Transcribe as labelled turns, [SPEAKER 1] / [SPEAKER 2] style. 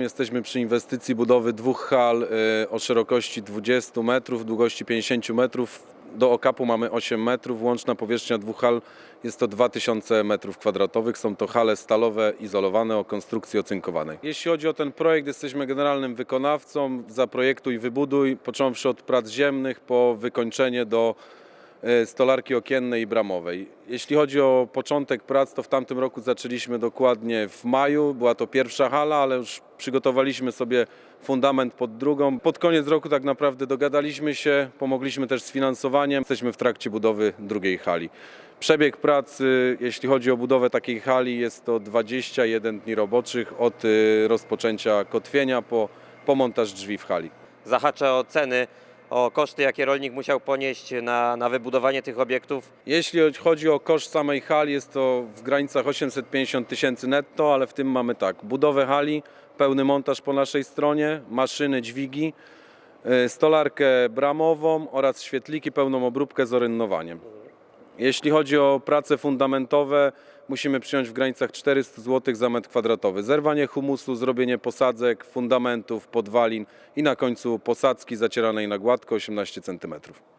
[SPEAKER 1] Jesteśmy przy inwestycji budowy dwóch hal y, o szerokości 20 metrów, długości 50 metrów. Do okapu mamy 8 metrów. Łączna powierzchnia dwóch hal jest to 2000 metrów kwadratowych. Są to hale stalowe, izolowane o konstrukcji ocynkowanej. Jeśli chodzi o ten projekt, jesteśmy generalnym wykonawcą. Zaprojektuj, wybuduj, począwszy od prac ziemnych po wykończenie do stolarki okiennej i bramowej. Jeśli chodzi o początek prac, to w tamtym roku zaczęliśmy dokładnie w maju. Była to pierwsza hala, ale już przygotowaliśmy sobie fundament pod drugą. Pod koniec roku tak naprawdę dogadaliśmy się, pomogliśmy też z finansowaniem. Jesteśmy w trakcie budowy drugiej hali. Przebieg pracy, jeśli chodzi o budowę takiej hali, jest to 21 dni roboczych od y, rozpoczęcia kotwienia po, po montaż drzwi w hali.
[SPEAKER 2] Zahacza o ceny, o koszty, jakie rolnik musiał ponieść na, na wybudowanie tych obiektów.
[SPEAKER 1] Jeśli chodzi o koszt samej hali, jest to w granicach 850 tysięcy netto, ale w tym mamy tak, budowę hali, pełny montaż po naszej stronie, maszyny, dźwigi, y, stolarkę bramową oraz świetliki, pełną obróbkę z orynnowaniem. Jeśli chodzi o prace fundamentowe, musimy przyjąć w granicach 400 zł za metr kwadratowy. Zerwanie humusu, zrobienie posadzek, fundamentów, podwalin i na końcu posadzki zacieranej na gładko 18 cm.